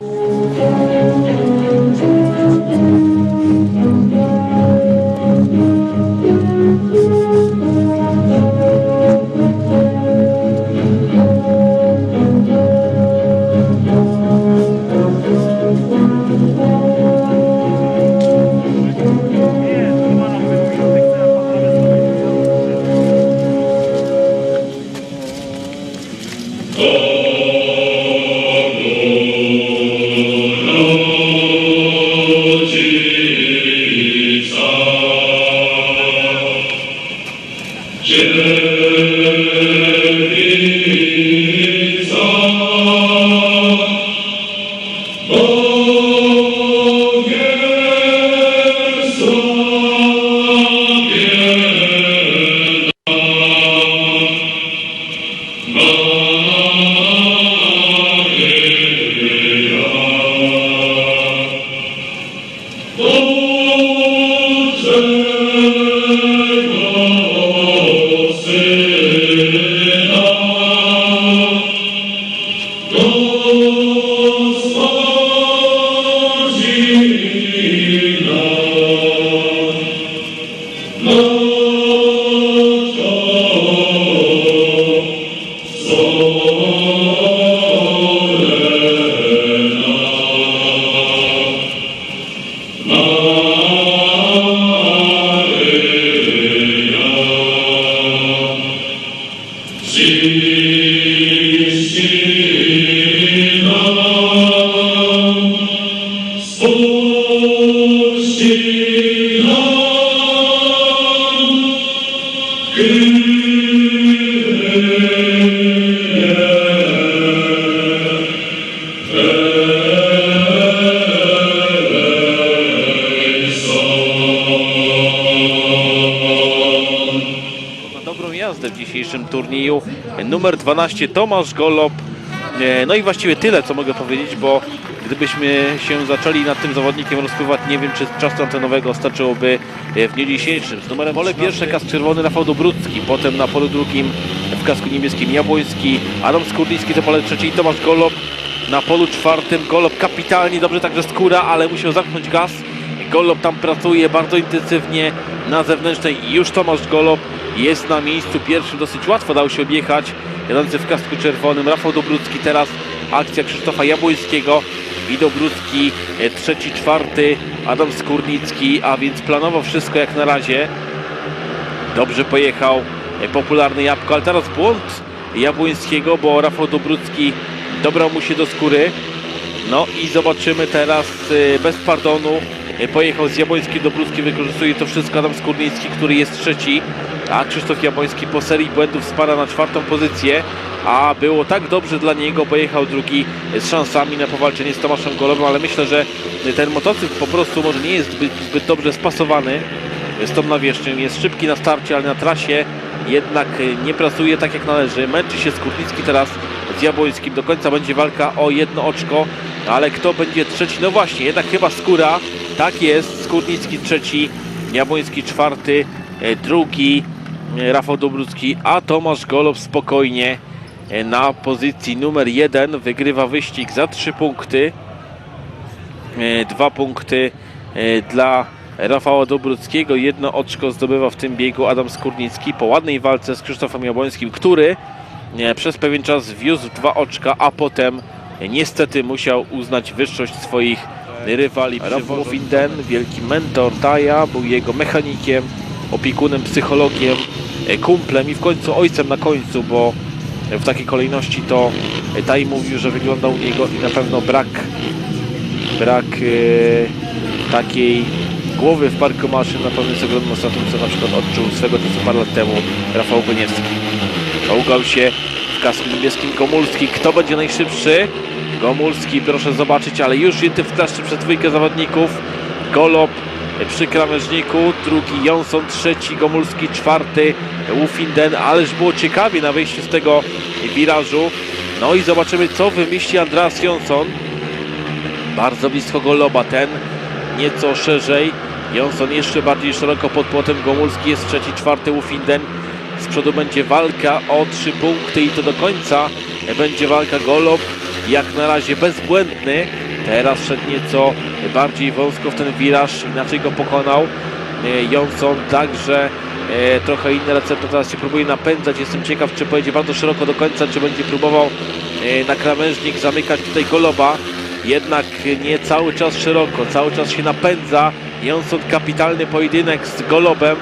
na jesus jazdę w turnieju. Numer 12 Tomasz Golob. E, No i właściwie tyle, co mogę powiedzieć, bo gdybyśmy się zaczęli nad tym zawodnikiem rozpływać, nie wiem, czy czasu antenowego starczyłoby e, w dniu dzisiejszym. Z numerem pole pierwsze kask czerwony Rafał Dobrucki, potem na polu drugim w kasku niebieskim Jabłoński, Adam Skórnicki to pole trzecie i Tomasz Golob. Na polu czwartym Golob kapitalnie, dobrze także skóra, ale musiał zamknąć gaz. Golob tam pracuje bardzo intensywnie na zewnętrznej i już Tomasz Golob jest na miejscu pierwszym. Dosyć łatwo dał się objechać. Jadący w kasku czerwonym Rafał Dobrucki. Teraz akcja Krzysztofa Jabłońskiego i Dobrucki e, trzeci, czwarty Adam Skórnicki, a więc planował wszystko jak na razie. Dobrze pojechał e, popularny Jabłko, ale teraz błąd Jabłońskiego, bo Rafał Dobrucki dobrał mu się do skóry. No i zobaczymy teraz e, bez pardonu. Pojechał z Jabłoński do Brudki, wykorzystuje to wszystko Adam Skórnicki, który jest trzeci, a Krzysztof Jabłoński po serii błędów spada na czwartą pozycję, a było tak dobrze dla niego, pojechał drugi z szansami na powalczenie z Tomaszem Golowym, ale myślę, że ten motocykl po prostu może nie jest zbyt, zbyt dobrze spasowany z tą nawierzchnią. Jest szybki na starcie, ale na trasie jednak nie pracuje tak jak należy. Męczy się Skórnicki teraz z Jabłońskim. Do końca będzie walka o jedno oczko, ale kto będzie trzeci? No właśnie, jednak chyba Skóra. Tak jest, Skórnicki trzeci, Jabłoński czwarty, e, drugi Rafał Dobrucki, a Tomasz Golob spokojnie e, na pozycji numer jeden wygrywa wyścig za trzy punkty. E, Dwa punkty e, dla Rafała Dobruckiego. Jedno oczko zdobywa w tym biegu Adam Skórnicki po ładnej walce z Krzysztofem Jabłońskim, który e, przez pewien czas wiózł dwa oczka, a potem e, niestety musiał uznać wyższość swoich rywali. Rafał Winden, wielki mentor Taja, był jego mechanikiem, opiekunem, psychologiem, e, kumplem i w końcu ojcem na końcu, bo w takiej kolejności to Taj mówił, że wygląda u niego i na pewno brak brak e, takiej głowy w parku maszyn na pewno jest ogromną stratą, co na przykład odczuł swego czasu parę lat temu Rafał Goniewski. Czołgał się w kasku niebieskim Gomulski. Kto będzie najszybszy? Gomulski, proszę zobaczyć, ale już jedny w klaszczy przez dwójkę zawodników. Golob przy krawężniku, drugi Johnson, trzeci Gomulski, czwarty Ufinden, ależ było ciekawie na wyjściu z tego wirażu. No i zobaczymy, co wymyśli Andreas Johnson. Bardzo blisko Goloba, ten nieco szerzej. Johnson jeszcze bardziej szeroko pod płotem. Gomulski jest trzeci, czwarty Ufinden. Z przodu będzie walka o trzy punkty i to do końca będzie walka Golob. Jak na razie bezbłędny Teraz szedł nieco bardziej wąsko w ten wiraż, inaczej go pokonał. E, Johnson także e, trochę inny receptor teraz się próbuje napędzać. Jestem ciekaw, czy pojedzie bardzo szeroko do końca, czy będzie próbował e, na krawężnik zamykać tutaj Goloba. Jednak nie cały czas szeroko, cały czas się napędza. Johnson kapitalny pojedynek z Golobem.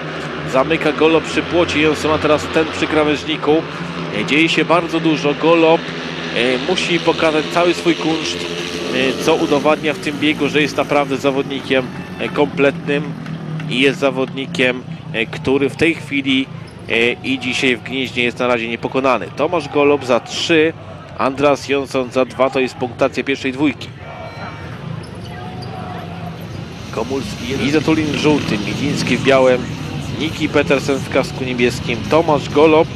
Zamyka Golob przy płocie Johnsona, teraz ten przy krawężniku. Dzieje się bardzo dużo. Golob musi pokazać cały swój kunszt, e, co udowadnia w tym biegu, że jest naprawdę zawodnikiem e, kompletnym i jest zawodnikiem, e, który w tej chwili e, i dzisiaj w Gnieźnie jest na razie niepokonany. Tomasz Golob za 3, Andras Jonsson za 2 to jest punktacja pierwszej dwójki. Komulski Izatulin w żółtym, Midziński w białym, Niki Petersen w kasku niebieskim, Tomasz Golob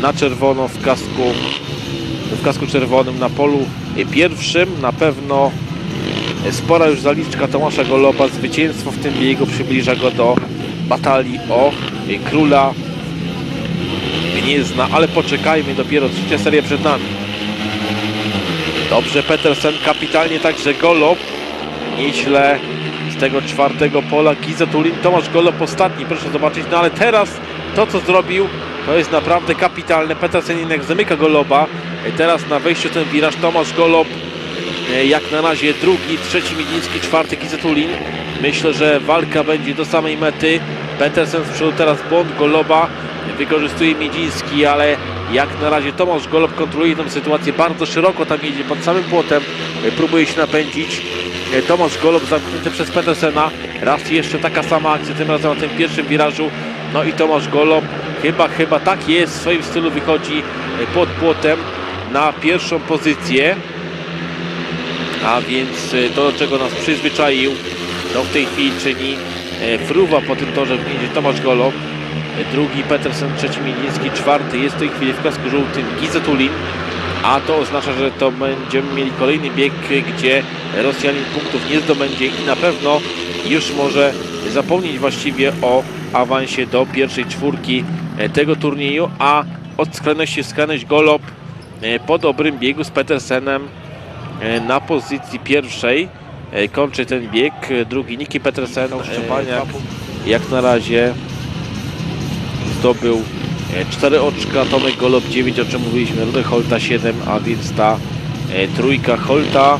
na czerwono w kasku w kasku czerwonym na polu pierwszym. Na pewno spora już zaliczka Tomasza Goloba. Zwycięstwo w tym biegu przybliża go do batalii o króla Gniezna. Ale poczekajmy dopiero trzecia seria przed nami. Dobrze Petersen kapitalnie także Golob nieźle z tego czwartego pola. Gizatulin Tomasz Golob ostatni proszę zobaczyć. No ale teraz to co zrobił to jest naprawdę kapitalne. Petersen jednak zamyka Goloba. Teraz na wejściu ten wiraż Tomasz Golob e, jak na razie drugi, trzeci Midziński, czwarty Kizetulin. Myślę, że walka będzie do samej mety. Petersen z przodu teraz błąd Goloba. Wykorzystuje Miedziński, ale jak na razie Tomasz Golob kontroluje tę sytuację bardzo szeroko. Tam jedzie pod samym płotem. e, Próbuje się napędzić. E, Tomasz Golob zamknięty przez Petersena. Raz jeszcze taka sama akcja, tym razem na tym pierwszym wirażu. No i Tomasz Golob chyba, chyba tak jest, w swoim stylu wychodzi pod płotem na pierwszą pozycję. A więc e, to, do czego nas przyzwyczaił, no w tej chwili czyni e, Fruwa po tym torze w Gnieźnie Tomasz Golob. E, Drugi Petersen, trzeci Mieliński, czwarty jest w tej chwili w kasku żółtym Gizetulin. A to oznacza, że to będziemy mieli kolejny bieg, gdzie Rosjanin punktów nie zdobędzie i na pewno już może zapomnieć właściwie o awansie do pierwszej czwórki e, tego turnieju, a od skrajności w skrajność Golob e, po dobrym biegu z Petersenem e, na pozycji pierwszej e, kończy ten bieg. E, Drugi Niki Petersen, Szczepaniak jak na razie zdobył 4 oczka, Tomek Golob 9, o czym mówiliśmy, Rudek Holta 7, a więc ta e, trójka Holta,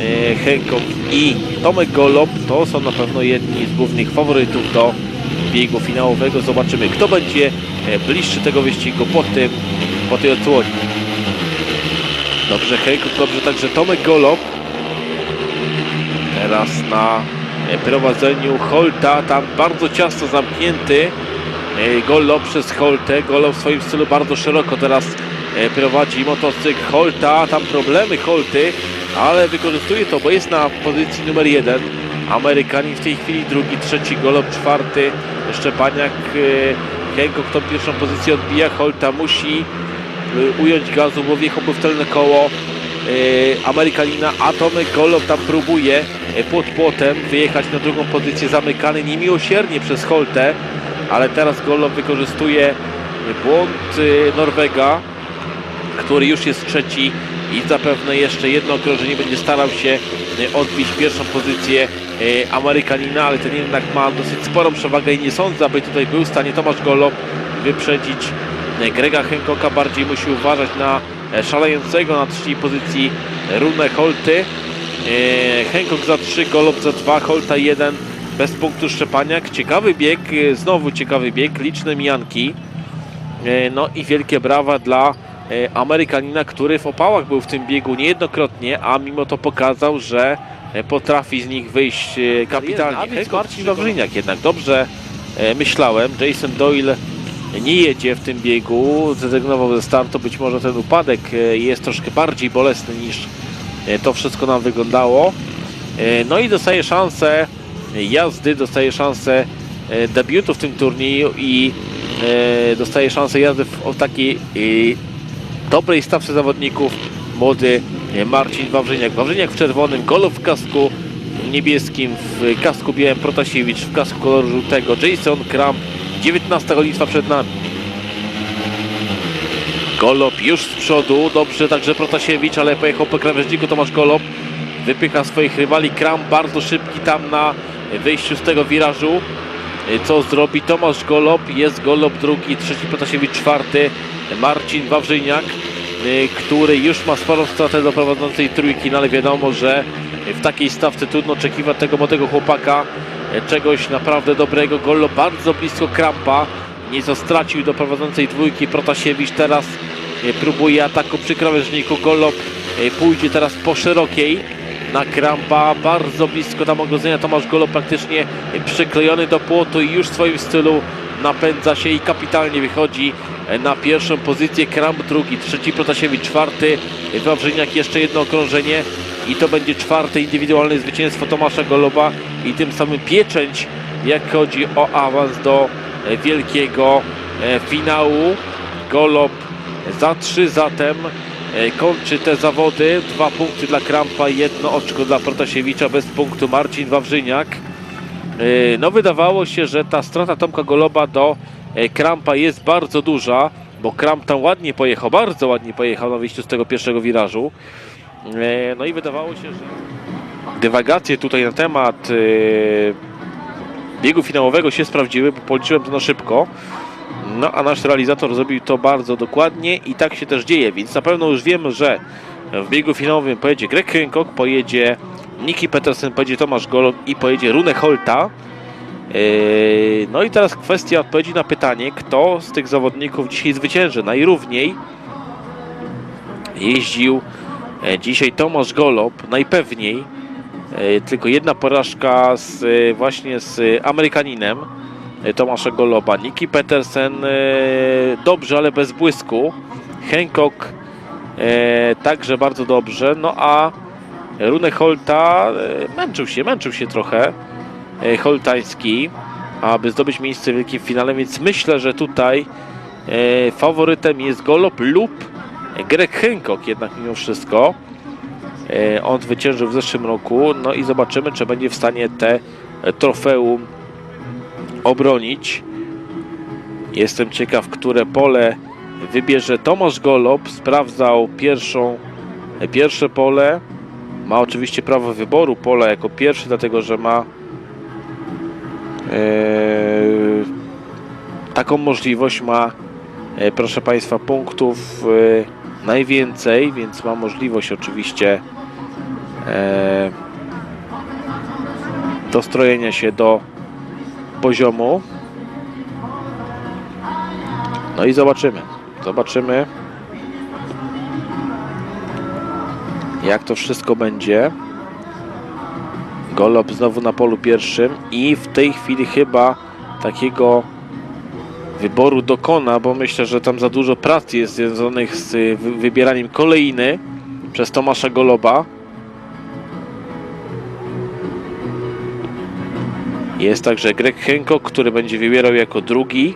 e, Hancock i Tomek Golob to są na pewno jedni z głównych faworytów do biegu finałowego. Zobaczymy, kto będzie e, bliższy tego wyścigu po, tym, po tej odsłonie. Dobrze, Hancock, dobrze także Tomek Golob. Teraz na e, prowadzeniu Holta, tam bardzo ciasno zamknięty. E, Golo przez Holtę. Golo w swoim stylu bardzo szeroko teraz e, prowadzi motocykl Holta. Tam problemy Holty, ale wykorzystuje to, bo jest na pozycji numer jeden. Amerykanin w tej chwili drugi, trzeci, Golob czwarty, Szczepaniak, Hancock tą pierwszą pozycję odbija. Holta musi ująć gazu, bo wjechałby w tylne koło e, Amerykanina, a Tomek Golob tam próbuje e, pod płotem wyjechać na drugą pozycję zamykany niemiłosiernie przez Holtę ale teraz Golob wykorzystuje błąd y, Norwega, który już jest trzeci i zapewne jeszcze jedno okrążenie będzie starał się y, odbić pierwszą pozycję y, Amerykanina, ale ten jednak ma dosyć sporą przewagę i nie sądzę, aby tutaj był w stanie Tomasz Golob wyprzedzić y, Grega Hancocka. Bardziej musi uważać na e, szalejącego na trzeciej pozycji Runę Holty. E, Hancock za 3, Golob za 2, Holta 1 bez punktu Szczepaniak. Ciekawy bieg, e, znowu ciekawy bieg, liczne mijanki. E, No i wielkie brawa dla e, Amerykanina, który w opałach był w tym biegu niejednokrotnie, a mimo to pokazał, że e, potrafi z nich wyjść e, kapitalnie. Henk Marcin Wawrzyniak jednak dobrze e, myślałem. Jason Doyle nie jedzie w tym biegu, zrezygnował ze startu. Być może ten upadek e, jest troszkę bardziej bolesny niż e, to wszystko nam wyglądało. E, No i dostaje szansę jazdy, dostaje szansę debiutu w tym turnieju i dostaje szansę jazdy w takiej dobrej stawce zawodników młody Marcin Wawrzyniak. Wawrzyniak w czerwonym, Golob w kasku niebieskim, w kasku białym Protasiewicz, w kasku koloru żółtego Jason Kramp, 19 Litwa przed nami. Golob już z przodu, dobrze także Protasiewicz, ale pojechał po krawężniku Tomasz Golob. wypycha swoich rywali. Kram bardzo szybki tam na wyjściu z tego wirażu. Co zrobi Tomasz Golob? Jest Golob drugi, trzeci Protasiewicz czwarty, Marcin Wawrzyniak, e, który już ma sporą stratę do prowadzącej trójki, no ale wiadomo, że w takiej stawce trudno oczekiwać tego młodego chłopaka czegoś naprawdę dobrego. Golob bardzo blisko Krampa, nieco stracił do prowadzącej dwójki Protasiewicz, teraz e, próbuje ataku przy krawężniku. Golob e, pójdzie teraz po szerokiej na Krampa, bardzo blisko tam ogrodzenia. Tomasz Golob praktycznie e, przyklejony do płotu i już w swoim stylu napędza się i kapitalnie wychodzi e, na pierwszą pozycję. Kramp drugi, trzeci Protasiewicz czwarty, e, Wawrzyniak jeszcze jedno okrążenie i to będzie czwarte indywidualne zwycięstwo Tomasza Goloba i tym samym pieczęć jak chodzi o awans do e, wielkiego e, finału. Golob za trzy zatem e, kończy te zawody. Dwa punkty dla Krampa, jedno oczko dla Protasiewicza, bez punktu Marcin Wawrzyniak. No wydawało się, że ta strata Tomka Goloba do Krampa jest bardzo duża, bo Kramp tam ładnie pojechał, bardzo ładnie pojechał na wyjściu z tego pierwszego wirażu. E, No i wydawało się, że dywagacje tutaj na temat e, biegu finałowego się sprawdziły, bo policzyłem to na szybko. No a nasz realizator zrobił to bardzo dokładnie i tak się też dzieje, więc na pewno już wiemy, że w biegu finałowym pojedzie Greg Hancock, pojedzie Niki Petersen, pojedzie Tomasz Golob i pojedzie Rune Holta. Yy, No i teraz kwestia odpowiedzi na pytanie, kto z tych zawodników dzisiaj zwycięży. Najrówniej jeździł e, dzisiaj Tomasz Golob, najpewniej. E, Tylko jedna porażka z, e, właśnie z Amerykaninem e, Tomasza Goloba. Niki Petersen e, dobrze, ale bez błysku. Hancock e, także bardzo dobrze. No a Rune Holta e, męczył się, męczył się trochę. E, Holtański, aby zdobyć miejsce w wielkim finale, więc myślę, że tutaj e, faworytem jest Golob lub Greg Hancock jednak mimo wszystko. E, On zwyciężył w zeszłym roku, no i zobaczymy, czy będzie w stanie te trofeum obronić. Jestem ciekaw, które pole wybierze Tomasz Golob. Sprawdzał pierwszą, pierwsze pole. Ma oczywiście prawo wyboru pola jako pierwszy, dlatego że ma e, taką możliwość ma, e, proszę Państwa, punktów najwięcej, więc ma możliwość oczywiście e, dostrojenia się do poziomu. No i zobaczymy. Zobaczymy, jak to wszystko będzie. Golob znowu na polu pierwszym i w tej chwili chyba takiego wyboru dokona, bo myślę, że tam za dużo pracy jest związanych z y, wy- wybieraniem kolejny przez Tomasza Goloba. Jest także Greg Hancock, który będzie wybierał jako drugi.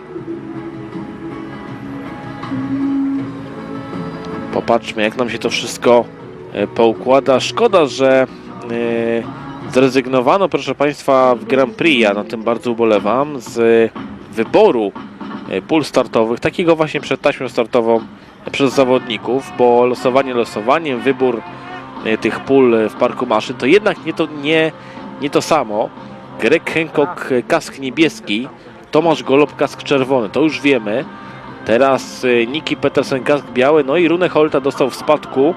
Popatrzmy, jak nam się to wszystko e, poukłada. Szkoda, że e, zrezygnowano, proszę Państwa, w Grand Prix. Ja na tym bardzo ubolewam. Z wyboru pól startowych, takiego właśnie przed taśmą startową e, przez zawodników, bo losowanie losowaniem, wybór e, tych pól e, w parku maszyn to jednak nie to, nie, nie to samo. Greg Hancock e, kask niebieski, Tomasz Golob kask czerwony, to już wiemy. Teraz e, Niki Petersen kask biały, no i Rune Holta dostał w spadku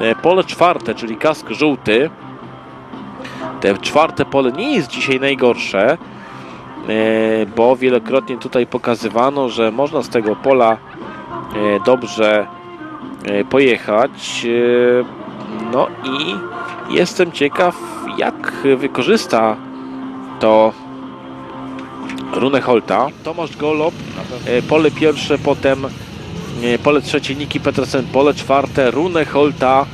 e, pole czwarte, czyli kask żółty. Te czwarte pole nie jest dzisiaj najgorsze, e, bo wielokrotnie tutaj pokazywano, że można z tego pola e, dobrze e, pojechać. E, No i jestem ciekaw, jak wykorzysta to Rune Holta. Tomasz Golob, e, pole pierwsze, potem e, pole trzecie Niki Petersen, pole czwarte Rune Holta,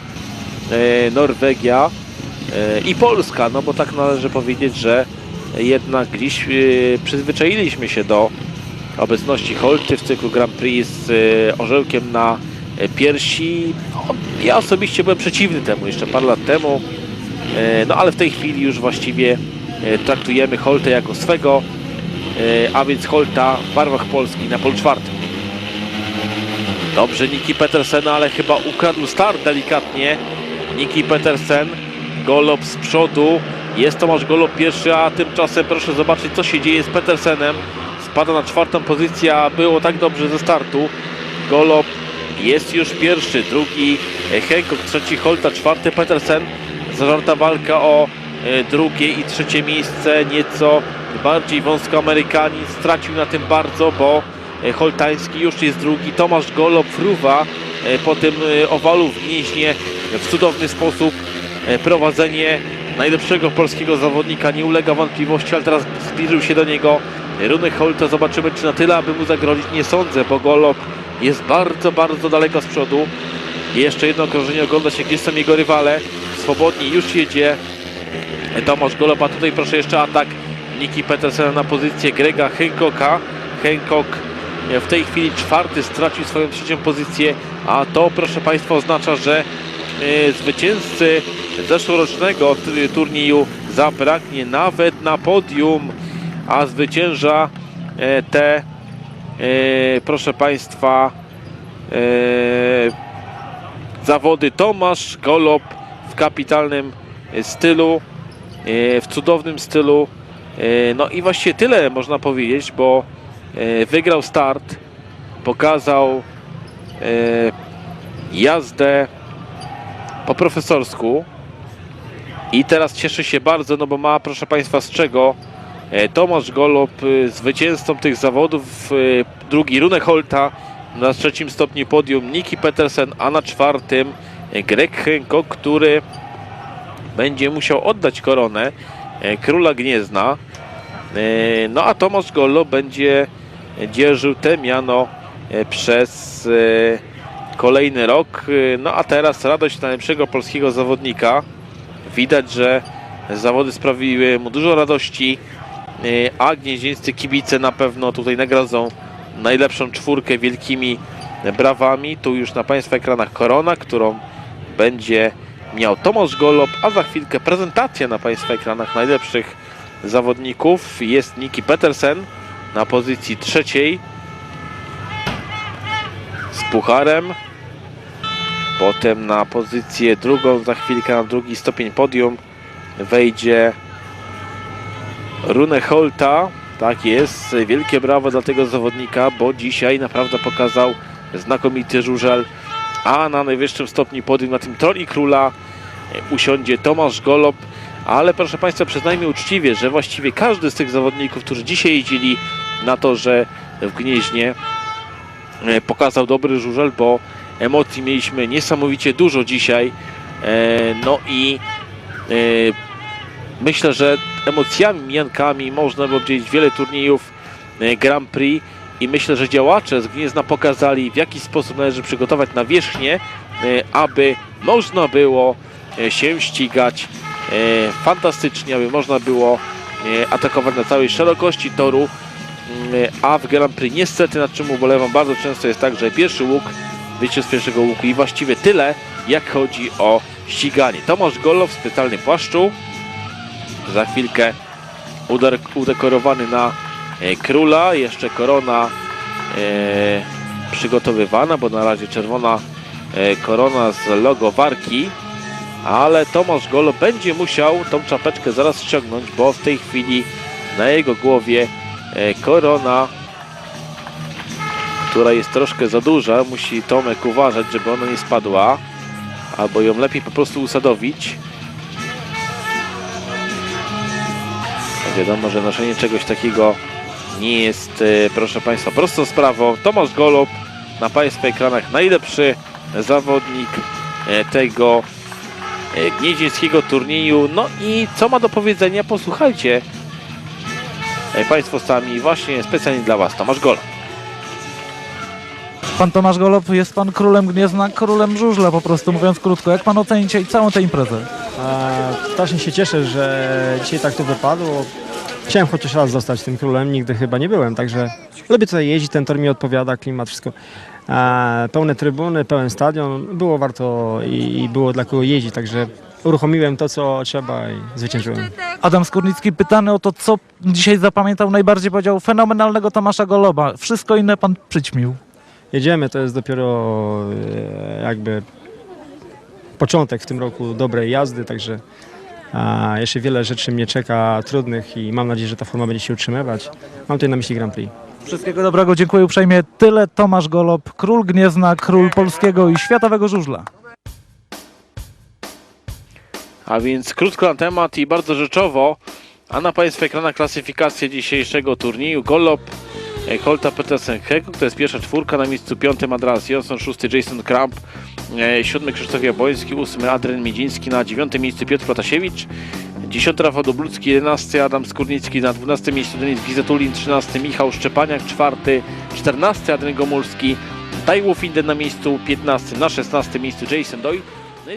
e, Norwegia e, i Polska, no bo tak należy powiedzieć, że jednak dziś e, przyzwyczailiśmy się do obecności Holty w cyklu Grand Prix z e, orzełkiem na e, piersi. No, ja osobiście byłem przeciwny temu jeszcze parę lat temu, no ale w tej chwili już właściwie traktujemy Holtę jako swego, a więc Holta w barwach Polski na polu czwartym. Dobrze Niki Petersen, ale chyba ukradł start delikatnie. Niki Petersen Golob z przodu. Jest Tomasz Golob pierwszy, a tymczasem proszę zobaczyć co się dzieje z Petersenem. Spada na czwartą pozycję, a było tak dobrze ze startu. Golob jest już pierwszy, drugi Hancock, trzeci Holta, czwarty Petersen. Zażarta walka o e, drugie i trzecie miejsce. Nieco bardziej wąskoamerykanin stracił na tym bardzo, bo e, Holtański już jest drugi. Tomasz Golob fruwa e, po tym owalu w Gnieźnie w cudowny sposób. E, Prowadzenie najlepszego polskiego zawodnika nie ulega wątpliwości, ale teraz zbliżył się do niego Runy Holta. Zobaczymy, czy na tyle, aby mu zagrozić. Nie sądzę, bo Golob jest bardzo, bardzo daleko z przodu. Jeszcze jedno okrążenie oglądać, jak jest są jego rywale. Swobodnie już jedzie Tomasz Golob, a tutaj proszę jeszcze atak Niki Petersena na pozycję Grega Hancocka. Hancock e, w tej chwili czwarty stracił swoją trzecią pozycję, a to proszę Państwa oznacza, że zwycięzcy zeszłorocznego turnieju zabraknie nawet na podium, a zwycięża e, te e, proszę Państwa e, zawody Tomasz Golob w kapitalnym e, stylu, e, w cudownym stylu. E, No i właściwie tyle można powiedzieć, bo e, wygrał start, pokazał e, jazdę po profesorsku i teraz cieszy się bardzo, no bo ma proszę Państwa z czego e, Tomasz Golob e, zwycięzcą tych zawodów, e, drugi Runek Holta na trzecim stopniu podium Niki Petersen, a na czwartym Greg Hancock, który będzie musiał oddać koronę króla Gniezna. No a Tomasz Gollo będzie dzierżył te miano przez kolejny rok. E, No a teraz radość najlepszego polskiego zawodnika. Widać, że zawody sprawiły mu dużo radości, e, a gnieźnieńscy kibice na pewno tutaj nagrodzą najlepszą czwórkę wielkimi brawami. Tu już na Państwa ekranach korona, którą będzie miał Tomasz Golob, a za chwilkę prezentacja na Państwa ekranach najlepszych zawodników. Jest Niki Petersen na pozycji trzeciej z pucharem. Potem na pozycję drugą, za chwilkę na drugi stopień podium wejdzie Rune Holta. Tak jest, wielkie brawo dla tego zawodnika, bo dzisiaj naprawdę pokazał znakomity żużel. A na najwyższym stopniu podium, na tym troli króla usiądzie Tomasz Golob. Ale proszę Państwa, przyznajmy uczciwie, że właściwie każdy z tych zawodników, którzy dzisiaj jeździli na torze w Gnieźnie, pokazał dobry żużel, bo emocji mieliśmy niesamowicie dużo dzisiaj. E, No i e, myślę, że emocjami, miankami można było obdzielić wiele turniejów e, Grand Prix i myślę, że działacze z Gniezna pokazali w jaki sposób należy przygotować nawierzchnię, e, aby można było e, się ścigać e, fantastycznie, aby można było e, atakować na całej szerokości toru, a w Grand Prix niestety, nad czym ubolewam bardzo często jest tak, że pierwszy łuk wyjście z pierwszego łuku i właściwie tyle, jak chodzi o ściganie. Tomasz Golow w specjalnym płaszczu, za chwilkę udekorowany na e, króla, jeszcze korona e, przygotowywana, bo na razie czerwona e, korona z logo Warki, ale Tomasz Golo będzie musiał tą czapeczkę zaraz ściągnąć, bo w tej chwili na jego głowie korona, która jest troszkę za duża, musi Tomek uważać, żeby ona nie spadła, albo ją lepiej po prostu usadowić. Wiadomo, że noszenie czegoś takiego nie jest, e, proszę Państwa, prostą sprawą. Tomasz Golob na Państwa ekranach najlepszy zawodnik e, tego e, gnieźnieńskiego turnieju. No i co ma do powiedzenia? Posłuchajcie e, Państwo sami właśnie specjalnie dla Was Tomasz Golob. Pan Tomasz Golob, jest pan królem Gniezna, królem żużla po prostu, mówiąc krótko. Jak pan ocenicie całą tę imprezę? E, Strasznie się cieszę, że dzisiaj tak to wypadło. Chciałem chociaż raz zostać tym królem, nigdy chyba nie byłem, także lubię tutaj jeździć, ten tor mi odpowiada, klimat, wszystko. E, Pełne trybuny, pełen stadion, było warto i, i było dla kogo jeździć, także uruchomiłem to, co trzeba i zwyciężyłem. Adam Skórnicki pytany o to, co dzisiaj zapamiętał najbardziej, powiedział fenomenalnego Tomasza Goloba. Wszystko inne pan przyćmił. Jedziemy, to jest dopiero e, jakby początek w tym roku dobrej jazdy, także a, jeszcze wiele rzeczy mnie czeka trudnych i mam nadzieję, że ta forma będzie się utrzymywać. Mam tutaj na myśli Grand Prix. Wszystkiego dobrego, dziękuję uprzejmie. Tyle Tomasz Golob, król Gniezna, król polskiego i światowego żużla. A więc krótko na temat i bardzo rzeczowo. A na Państwa ekranach klasyfikacja dzisiejszego turnieju. Golop e, Kolta Petersen Heko, to jest pierwsza czwórka, na miejscu piątym Andras Jonsson, szósty Jason Kramp, e, siódmy Krzysztof Jabłoński, ósmy Adrian Miedziński, na dziewiątym miejscu Piotr Protasiewicz, dziesiąty Rafał Dobrucki, jedenasty Adam Skórnicki, na dwunastym miejscu Denis Gizetulin, trzynasty Michał Szczepaniak, czwarty, czternasty Adrian Gomulski, Tajło Finden na miejscu piętnastym, na szesnastym miejscu Jason Doyle. No